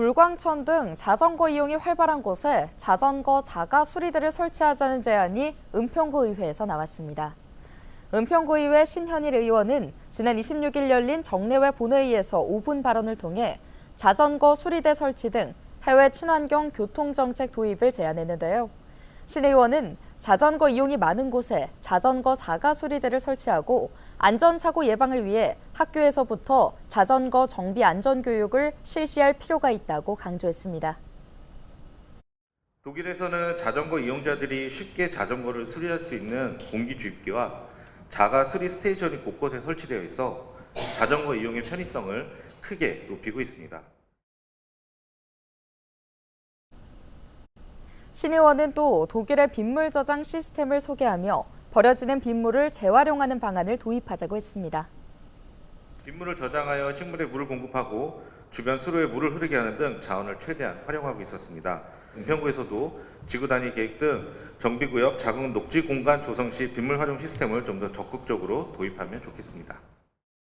불광천 등 자전거 이용이 활발한 곳에 자전거 자가 수리대를 설치하자는 제안이 은평구 의회에서 나왔습니다. 은평구 의회 신현일 의원은 지난 26일 열린 정례회 본회의에서 5분 발언을 통해 자전거 수리대 설치 등 해외 친환경 교통정책 도입을 제안했는데요. 신 의원은 자전거 이용이 많은 곳에 자전거 자가 수리대를 설치하고 안전사고 예방을 위해 학교에서부터 자전거 정비 안전 교육을 실시할 필요가 있다고 강조했습니다. 독일에서는 자전거 이용자들이 쉽게 자전거를 수리할 수 있는 공기 주입기와 자가 수리 스테이션이 곳곳에 설치되어 있어 자전거 이용의 편의성을 크게 높이고 있습니다. 신 의원은 또 독일의 빗물 저장 시스템을 소개하며 버려지는 빗물을 재활용하는 방안을 도입하자고 했습니다. 빗물을 저장하여 식물에 물을 공급하고 주변 수로에 물을 흐르게 하는 등 자원을 최대한 활용하고 있었습니다. 은평구에서도 지구 단위 계획 등 정비구역 자궁 녹지 공간 조성 시 빗물 활용 시스템을 좀 더 적극적으로 도입하면 좋겠습니다.